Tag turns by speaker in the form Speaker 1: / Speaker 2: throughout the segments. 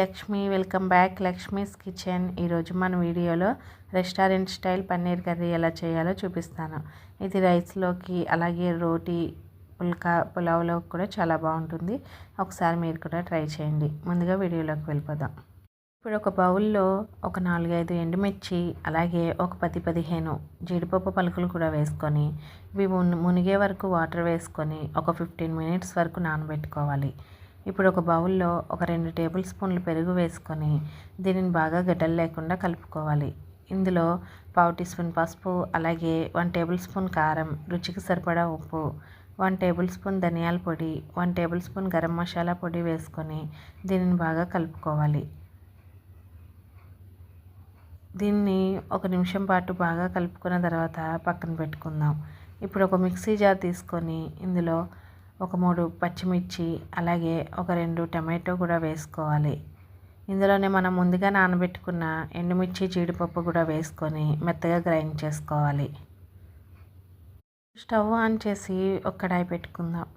Speaker 1: Lakshmi welcome back. Lakshmi's kitchen. ఈరోజు మన వీడియోలో రెస్టారెంట్ స్టైల్ పన్నీర్ కర్రీ ఎలా చేయాలో చూపిస్తాను. ఇది రైస్లోకి అలాగే రోటీ పుల్కా పులావ్లోకి కూడా చాలా బాగుంటుంది. ఒకసారి మీరు కూడా ట్రై చేయండి. ముందుగా వీడియోలోకి వెళ్ళిపోదాం. ఇప్పుడు ఒక బౌల్లో ఒక నాలుగైదు ఎండుమిర్చి అలాగే ఒక పది పదిహేను జీడిపప్పు పలుకులు కూడా వేసుకొని ఇవి మునిగే వరకు వాటర్ వేసుకొని ఒక ఫిఫ్టీన్ మినిట్స్ వరకు నానబెట్టుకోవాలి. ఇప్పుడు ఒక బౌల్లో ఒక రెండు టేబుల్ స్పూన్లు పెరుగు వేసుకొని దీనిని బాగా గడ్డలు లేకుండా కలుపుకోవాలి. ఇందులో పావు టీ స్పూన్ పసుపు అలాగే వన్ టేబుల్ స్పూన్ కారం రుచికి సరిపడా ఉప్పు వన్ టేబుల్ స్పూన్ ధనియాల పొడి one tablespoon garam masala పొడి వేసుకొని దీనిని బాగా కలుపుకోవాలి. దీన్ని ఒక నిమిషం పాటు బాగా కలుపుకున్న తర్వాత పక్కన పెట్టుకుందాం. ఇప్పుడు ఒక మిక్సీ జార్ తీసుకొని ఇందులో ఒక మూడు పచ్చిమిర్చి అలాగే ఒక రెండు టమాటో కూడా వేసుకోవాలి. ఇందులోనే మనం ముందుగా నానబెట్టుకున్న ఎండుమిర్చి జీడిపప్పు కూడా వేసుకొని మెత్తగా గ్రైండ్ చేసుకోవాలి. స్టవ్ ఆన్ చేసి ఒక కడాయి పెట్టుకుందాం.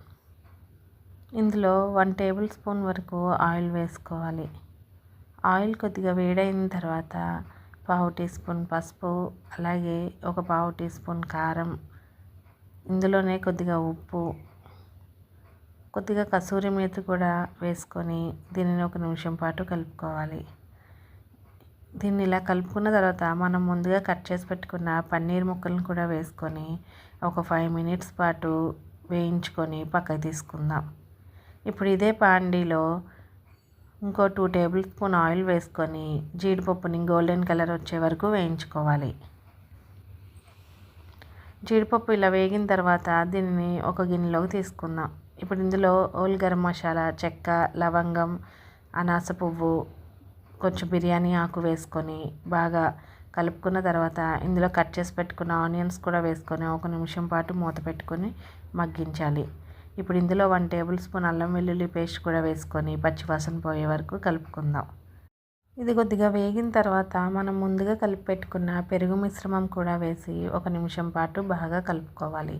Speaker 1: ఇందులో వన్ టేబుల్ స్పూన్ వరకు ఆయిల్ వేసుకోవాలి. ఆయిల్ కొద్దిగా వేడైన తర్వాత పావు టీ స్పూన్ పసుపు అలాగే ఒక పావు టీ స్పూన్ కారం ఇందులోనే కొద్దిగా ఉప్పు కొద్దిగా కసూరి మేతి కూడా వేసుకొని దీనిని ఒక నిమిషం పాటు కలుపుకోవాలి. దీన్ని ఇలా కలుపుకున్న తర్వాత మనం ముందుగా కట్ చేసి పెట్టుకున్న పన్నీర్ ముక్కలను కూడా వేసుకొని ఒక ఫైవ్ మినిట్స్ పాటు వేయించుకొని పక్కకు తీసుకుందాం. ఇప్పుడు ఇదే పాండీలో ఇంకో టూ టేబుల్ స్పూన్ ఆయిల్ వేసుకొని జీడిపప్పుని గోల్డెన్ కలర్ వచ్చే వరకు వేయించుకోవాలి. జీడిపప్పు ఇలా వేగిన తర్వాత దీనిని ఒక గిన్నెలోకి తీసుకుందాం. ఇప్పుడు ఇందులో ఓల్ గరం మసాలా చెక్క లవంగం అనాస పువ్వు కొంచెం బిర్యానీ ఆకు వేసుకొని బాగా కలుపుకున్న తర్వాత ఇందులో కట్ చేసి పెట్టుకున్న ఆనియన్స్ కూడా వేసుకొని ఒక నిమిషం పాటు మూత పెట్టుకొని మగ్గించాలి. ఇప్పుడు ఇందులో వన్ టేబుల్ స్పూన్ అల్లం వెల్లుల్లి పేస్ట్ కూడా వేసుకొని పచ్చివాసన పోయే వరకు కలుపుకుందాం. ఇది కొద్దిగా వేగిన తర్వాత మనం ముందుగా కలిపి పెట్టుకున్న పెరుగు మిశ్రమం కూడా వేసి ఒక నిమిషం పాటు బాగా కలుపుకోవాలి.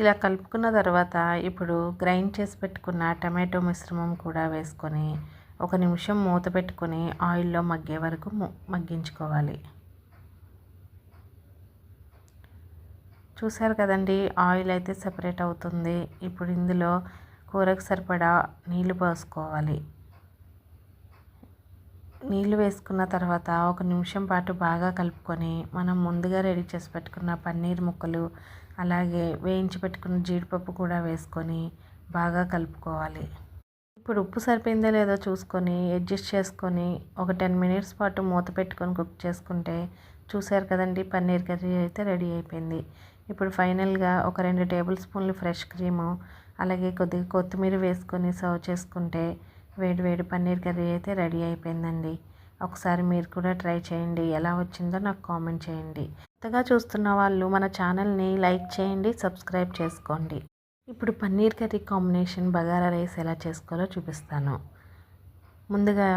Speaker 1: ఇలా కలుపుకున్న తర్వాత ఇప్పుడు గ్రైండ్ చేసి పెట్టుకున్న టమాటో మిశ్రమం కూడా వేసుకొని ఒక నిమిషం మూత పెట్టుకొని ఆయిల్లో మగ్గే వరకు మగ్గించుకోవాలి. చూసారు కదండి ఆయిల్ అయితే సెపరేట్ అవుతుంది. ఇప్పుడు ఇందులో కూరకు సరిపడా నీళ్ళు పోసుకోవాలి. నీళ్ళు వేసుకున్న తర్వాత ఒక నిమిషం పాటు బాగా కలుపుకొని మనం ముందుగా రెడీ చేసి పెట్టుకున్న పన్నీర్ ముక్కలు అలాగే వేయించి పెట్టుకున్న జీడిపప్పు కూడా వేసుకొని బాగా కలుపుకోవాలి. ఇప్పుడు ఉప్పు సరిపోయిందో లేదో చూసుకొని అడ్జస్ట్ చేసుకొని ఒక టెన్ మినిట్స్ పాటు మూత పెట్టుకొని కుక్ చేసుకుంటే చూసారు కదండి పన్నీర్ కర్రీ అయితే రెడీ అయిపోయింది. ఇప్పుడు ఫైనల్గా ఒక రెండు టేబుల్ స్పూన్లు ఫ్రెష్ క్రీము అలాగే కొద్దిగా కొత్తిమీర వేసుకొని సర్వ్ చేసుకుంటే వేడి వేడి పన్నీర్ కర్రీ అయితే రెడీ అయిపోయిందండి. ఒకసారి మీరు కూడా ట్రై చేయండి. ఎలా వచ్చిందో నాకు కామెంట్ చేయండి. కొత్తగా చూస్తున్న వాళ్ళు మన ఛానల్ని లైక్ చేయండి సబ్స్క్రైబ్ చేసుకోండి. ఇప్పుడు paneer curry combination bagara rice ఎలా చేసుకోవాలో చూపిస్తాను. ముందుగా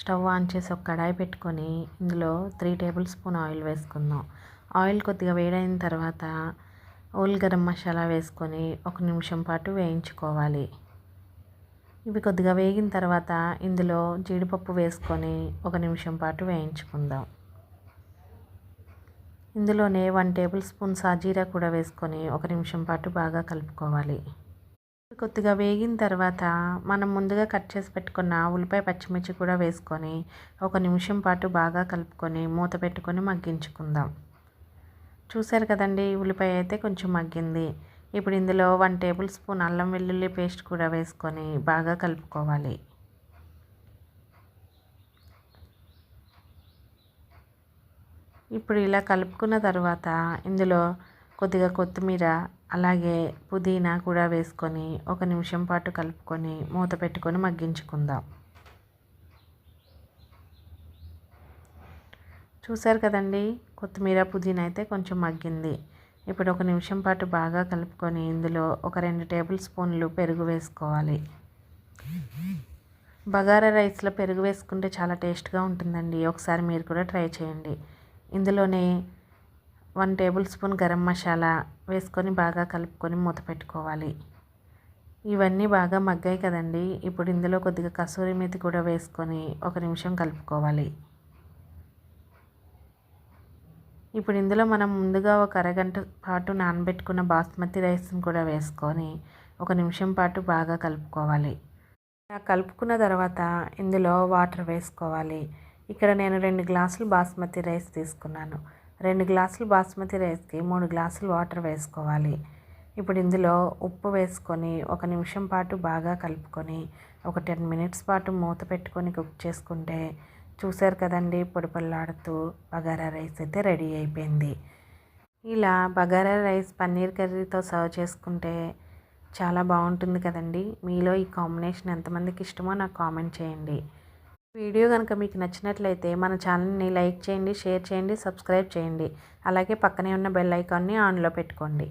Speaker 1: స్టవ్ ఆన్ చేసి ఒక కడాయి పెట్టుకొని ఇందులో త్రీ టేబుల్ స్పూన్ ఆయిల్ వేసుకుందాం. ఆయిల్ కొద్దిగా వేడైన తర్వాత ఓల్ గరం మసాలా వేసుకొని ఒక నిమిషం పాటు వేయించుకోవాలి. ఇవి కొద్దిగా వేగిన తర్వాత ఇందులో జీడిపప్పు వేసుకొని ఒక నిమిషం పాటు వేయించుకుందాం. ఇందులోనే వన్ టేబుల్ స్పూన్ సాజీరా కూడా వేసుకొని ఒక నిమిషం పాటు బాగా కలుపుకోవాలి. కొద్దిగా వేగిన తర్వాత మనం ముందుగా కట్ చేసి పెట్టుకున్న ఉల్లిపాయ పచ్చిమిర్చి కూడా వేసుకొని ఒక నిమిషం పాటు బాగా కలుపుకొని మూత పెట్టుకొని మగ్గించుకుందాం. చూసారు కదండి ఉల్లిపాయ అయితే కొంచెం మగ్గింది. ఇప్పుడు ఇందులో వన్ టేబుల్ స్పూన్ అల్లం వెల్లుల్లి పేస్ట్ కూడా వేసుకొని బాగా కలుపుకోవాలి. ఇప్పుడు ఇలా కలుపుకున్న తర్వాత ఇందులో కొద్దిగా కొత్తిమీర అలాగే పుదీనా కూడా వేసుకొని ఒక నిమిషం పాటు కలుపుకొని మూత పెట్టుకొని మగ్గించుకుందాం. చూసారు కదండి? కొత్తిమీర పుదీనా అయితే కొంచెం మగ్గింది. ఇప్పుడు ఒక నిమిషం పాటు బాగా కలుపుకొని ఇందులో ఒక రెండు టేబుల్ స్పూన్లు పెరుగు వేసుకోవాలి. బగారా రైస్లో పెరుగు వేసుకుంటే చాలా టేస్ట్గా ఉంటుందండి. ఒకసారి మీరు కూడా ట్రై చేయండి. ఇందులోనే one tablespoon garam masala వేసుకొని బాగా కలుపుకొని మూత పెట్టుకోవాలి. ఇవన్నీ బాగా మగ్గాయి కదండి. ఇప్పుడు ఇందులో కొద్దిగా కసూరి మెతి కూడా వేసుకొని ఒక నిమిషం కలుపుకోవాలి. ఇప్పుడు ఇందులో మనం ముందుగా ఒక అరగంట పాటు నానబెట్టుకున్న బాస్మతి రైస్ని కూడా వేసుకొని ఒక నిమిషం పాటు బాగా కలుపుకోవాలి. కలుపుకున్న తర్వాత ఇందులో వాటర్ వేసుకోవాలి. ఇక్కడ నేను రెండు గ్లాసులు బాస్మతి రైస్ తీసుకున్నాను. రెండు గ్లాసులు బాస్మతి రైస్కి మూడు గ్లాసులు వాటర్ వేసుకోవాలి. ఇప్పుడు ఇందులో ఉప్పు వేసుకొని ఒక నిమిషం పాటు బాగా కలుపుకొని ఒక టెన్ మినిట్స్ పాటు మూత పెట్టుకొని కుక్ చేసుకుంటే చూశారు కదండి పొడి పొల్లాడుతూ బగారా రైస్ అయితే రెడీ అయిపోయింది. ఇలా బగారా రైస్ పన్నీర్ కర్రీతో సర్వ్ చేసుకుంటే చాలా బాగుంటుంది కదండి. మీలో ఈ కాంబినేషన్ ఎంతమందికి ఇష్టమో నాకు కామెంట్ చేయండి. వీడియో కనుక మీకు నచ్చినట్లయితే మన ఛానల్ని లైక్ చేయండి షేర్ చేయండి సబ్స్క్రైబ్ చేయండి. అలాగే పక్కనే ఉన్న బెల్ ఐకాన్ని ఆన్లో పెట్టుకోండి.